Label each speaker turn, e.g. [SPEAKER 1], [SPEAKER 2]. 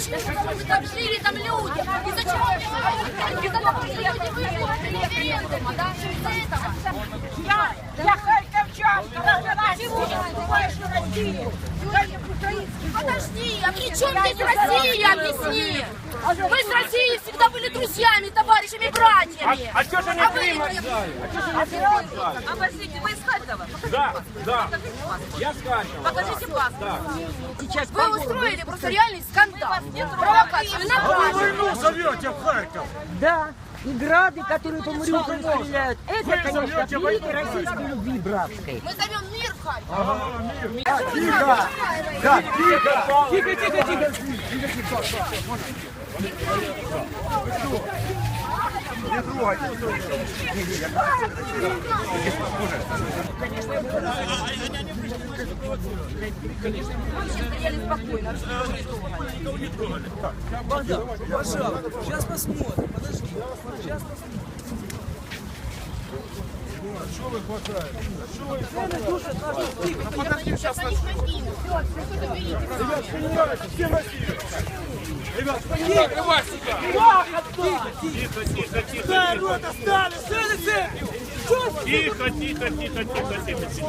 [SPEAKER 1] вы?
[SPEAKER 2] Мы там жили, там люди. Из-за чего? Из-за того, что люди вышли из референдума, да? Из-за этого.
[SPEAKER 3] Я, я харьковчанка, родилась в России.
[SPEAKER 2] Подожди, а при чем здесь Россия, объясни? Мы с Россией всегда были друзьями, товарищами, братьями.
[SPEAKER 1] А что же не
[SPEAKER 2] А вы-
[SPEAKER 1] Крым?
[SPEAKER 4] Обождите, вы из Харькова?
[SPEAKER 1] Да, да.
[SPEAKER 4] Покажите паспорт.
[SPEAKER 1] Я с Харькова.
[SPEAKER 4] Покажите паспорт.
[SPEAKER 3] Сейчас
[SPEAKER 2] Вы устроили просто реальный скандал. Провокацию на праздник.
[SPEAKER 5] войну зовете в Харьков?
[SPEAKER 3] Да. И грады, которые по Мариуполю стреляют. Это,
[SPEAKER 5] Вы
[SPEAKER 3] конечно,
[SPEAKER 5] войну.
[SPEAKER 3] российской любви братской.
[SPEAKER 2] Мы зовем мир в Харьков. Вообще стояли спокойно.
[SPEAKER 6] Сейчас посмотрим, подожди. Сейчас
[SPEAKER 2] Сейчас они покинут.
[SPEAKER 1] Тихо, тихо, тихо.
[SPEAKER 6] рота стали, целится!
[SPEAKER 1] Тихо, тихо, тихо, тихо, тихо.